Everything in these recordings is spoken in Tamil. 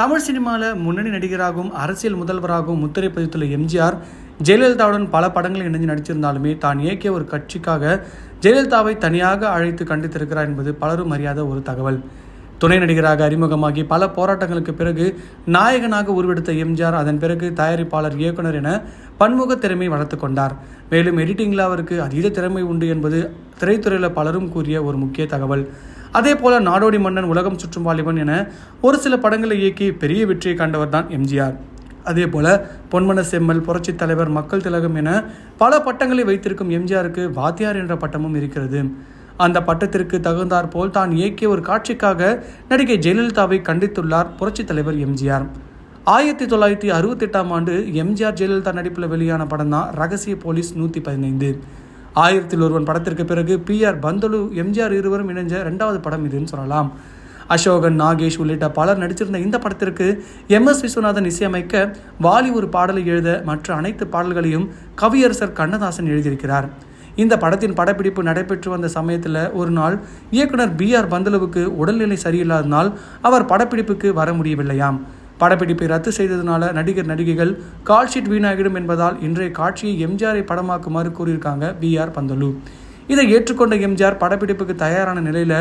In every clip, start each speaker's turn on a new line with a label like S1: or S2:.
S1: தமிழ் சினிமாவில் முன்னணி நடிகராகவும் அரசியல் முதல்வராகவும் முத்திரை பதித்துள்ள எம்ஜிஆர் ஜெயலலிதாவுடன் பல படங்களில் இணைஞ்சு நடித்திருந்தாலுமே தான் இயக்கிய ஒரு கட்சிக்காக ஜெயலலிதாவை தனியாக அழைத்து கண்டித்திருக்கிறார் என்பது பலரும் அறியாத ஒரு தகவல். துணை நடிகராக அறிமுகமாகி பல போராட்டங்களுக்கு பிறகு நாயகனாக உருவெடுத்த எம்ஜிஆர் அதன் பிறகு தயாரிப்பாளர் இயக்குனர் என பன்முக திறமை வளர்த்து கொண்டார். மேலும் எடிட்டிங்கில் அவருக்கு அதீத திறமை உண்டு என்பது திரைத்துறையில் பலரும் கூறிய ஒரு முக்கிய தகவல். அதே போல நாடோடி மன்னன் உலகம் சுற்றும் வாலிபன் என ஒரு சில படங்களை இயக்கி பெரிய வெற்றியை கண்டவர் தான் எம்ஜிஆர். அதே போல பொன்மன செம்மல் புரட்சித் தலைவர் மக்கள் திலகம் என பல பட்டங்களை வைத்திருக்கும் எம்ஜிஆருக்கு வாத்தியார் என்ற பட்டமும் இருக்கிறது. அந்த பட்டத்திற்கு தகுந்தார் போல் தான் இயக்கிய ஒரு காட்சிக்காக நடிகை ஜெயலலிதாவை கண்டித்துள்ளார் புரட்சித் தலைவர் எம்ஜிஆர். ஆயிரத்தி தொள்ளாயிரத்தி அறுபத்தெட்டாம் ஆண்டு எம்ஜிஆர் ஜெயலலிதா நடிப்பில் வெளியான படம் தான் ரகசிய போலீஸ் நூற்றி பதினைந்து. ஆயிரத்தில் ஒருவன் படத்திற்கு பிறகு பி ஆர் பந்தலு எம்ஜிஆர் இருவரும் இணைஞ்ச ரெண்டாவது படம் இதுன்னு சொல்லலாம். அசோகன் நாகேஷ் உள்ளிட்ட பலர் நடிச்சிருந்த இந்த படத்திற்கு எம் எஸ் விஸ்வநாதன் இசையமைக்க வாலி ஒரு பாடலை எழுத மற்ற அனைத்து பாடல்களையும் கவியரசர் கண்ணதாசன் எழுதியிருக்கிறார். இந்த படத்தின் படப்பிடிப்பு நடைபெற்று வந்த சமயத்தில் ஒரு நாள் இயக்குனர் பி ஆர் பந்தலுவுக்கு உடல்நிலை சரியில்லாதனால் அவர் படப்பிடிப்புக்கு வர முடியவில்லையாம். படப்பிடிப்பை ரத்து செய்ததுனால நடிகர் நடிகைகள் கால் ஷீட் வீணாகிடும் என்பதால் இன்றைய காட்சியை எம்ஜிஆரை படமாக்குமாறு கூறியிருக்காங்க பி ஆர் பந்தலு. இதை ஏற்றுக்கொண்ட எம்ஜிஆர் படப்பிடிப்புக்கு தயாரான நிலையில்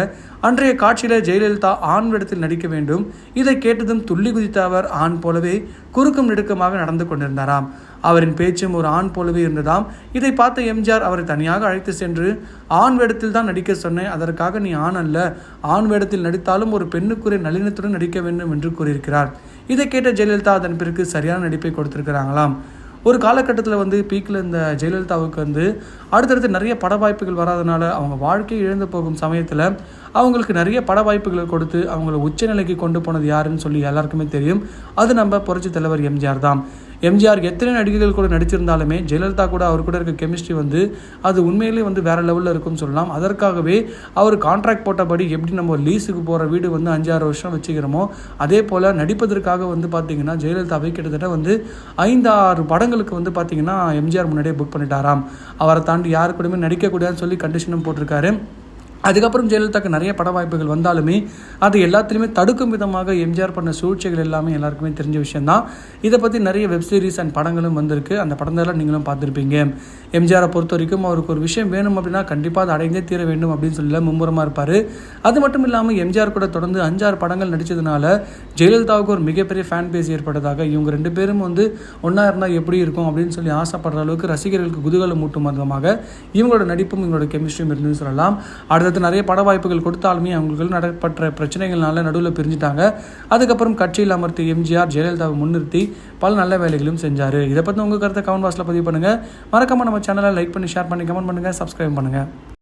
S1: அன்றைய காட்சியில் ஜெயலலிதா ஆண் வேடத்தில் நடிக்க வேண்டும். இதை கேட்டதும் துள்ளி குதித்த அவர் ஆண் போலவே குறுக்கும் நெடுக்கமாக நடந்து கொண்டிருந்தாராம். அவரின் பேச்சும் ஒரு ஆண் போலவே இருந்ததாம். இதை பார்த்த எம்ஜிஆர் அவரை தனியாக அழைத்து சென்று ஆண் வேடத்தில் தான் நடிக்க சொன்னேன். அதற்காக நீ ஆண் அல்ல. ஆண் வேடத்தில் நடித்தாலும் ஒரு பெண்ணுக்குரிய நளினத்துடன் நடிக்க வேண்டும் என்று கூறியிருக்கிறார். இதை கேட்ட ஜெயலலிதா அதன் பிறகு சரியான நடிப்பை கொடுத்துருக்கிறாங்களாம். ஒரு காலகட்டத்தில் வந்து பீக்கில் இந்த ஜெயலலிதாவுக்கு வந்து அடுத்தடுத்து நிறைய பட வாய்ப்புகள் வராதனால அவங்க வாழ்க்கையை இழந்து போகும் சமயத்தில் அவங்களுக்கு நிறைய பட வாய்ப்புகளை கொடுத்து அவங்கள உச்சநிலைக்கு கொண்டு போனது யாருன்னு சொல்லி எல்லாருக்குமே தெரியும். அது நம்ம புரட்சி தலைவர் எம்ஜிஆர் தான். எம்ஜிஆர் எத்தனை நடிகைகள் கூட நடிச்சிருந்தாலுமே ஜெயலலிதா கூட அவர் கூட இருக்க கெமிஸ்ட்ரி வந்து அது உண்மையிலேயே வந்து வேற லெவலில் இருக்கும்னு சொல்லலாம். அதற்காகவே அவர் கான்ட்ராக்ட் போட்டபடி எப்படி நம்ம லீஸுக்கு போகிற வீடு வந்து அஞ்சாறு வருஷம் வச்சுக்கிறோமோ அதே போல் நடிப்பதற்காக வந்து பார்த்தீங்கன்னா ஜெயலலிதாவை கிட்டத்தட்ட வந்து ஐந்தாறு படங்களுக்கு வந்து பார்த்தீங்கன்னா எம்ஜிஆர் முன்னாடியே புக் பண்ணிட்டாராம். அவரை தாண்டி யாரு கூடயுமே நடிக்கக்கூடாதுன்னு சொல்லி கண்டிஷனும் போட்டிருக்காரு. அதுக்கப்புறம் ஜெயலலிதாக்கு நிறைய பட வாய்ப்புகள் வந்தாலுமே அது எல்லாத்துலேயுமே தடுக்கும் விதமாக எம்ஜிஆர் பண்ண சூழ்ச்சிகள் எல்லாமே எல்லாருக்குமே தெரிஞ்ச விஷயம்தான். இதை பற்றி நிறைய வெப் சீரிஸ் அண்ட் படங்களும் வந்திருக்கு. அந்த படங்களெல்லாம் நீங்களும் பார்த்துருப்பீங்க. எம்ஜிஆரை பொறுத்த வரைக்கும் அவருக்கு ஒரு விஷயம் வேணும் அப்படின்னா கண்டிப்பாக அதை அடைந்தே தீர வேண்டும் அப்படின்னு சொல்லி மும்முரமாக இருப்பார். அது மட்டும் இல்லாமல் எம்ஜிஆர் கூட தொடர்ந்து அஞ்சாறு படங்கள் நடித்ததுனால ஜெயலலிதாவுக்கு ஒரு மிகப்பெரிய ஃபேன் பேஸ் ஏற்பட்டதாக இவங்க ரெண்டு பேரும் வந்து ஒன்றா இருந்தால் எப்படி இருக்கும் அப்படின்னு சொல்லி ஆசைப்படுற அளவுக்கு ரசிகர்களுக்கு குதூகலம் மூட்டும் விதமாக இவங்களோட நடிப்பும் இவங்களோட கெமிஸ்ட்ரியும் இருந்துன்னு சொல்லலாம். அடுத்து நிறைய பட வாய்ப்புகள் கொடுத்தாலுமே அவங்களுக்கு நடைபெற்ற பிரச்சனைகள்னால நடுவில் பிரிஞ்சுட்டாங்க. அதுக்கப்புறம் கட்சியில் அமர்த்தி எம்ஜிஆர் ஜெயலலிதாவை முன்னிறுத்தி பல நல்ல வேலைகளும் செஞ்சார். இதை பற்றி உங்கள் கருத்தை கமெண்ட் பாக்ஸில் பதிவு பண்ணுங்கள் மறக்காமல் நம்ம சேனலை லைக் பண்ணி ஷேர் பண்ணி கமெண்ட் பண்ணுங்கள் சப்ஸ்கிரைப் பண்ணுங்கள்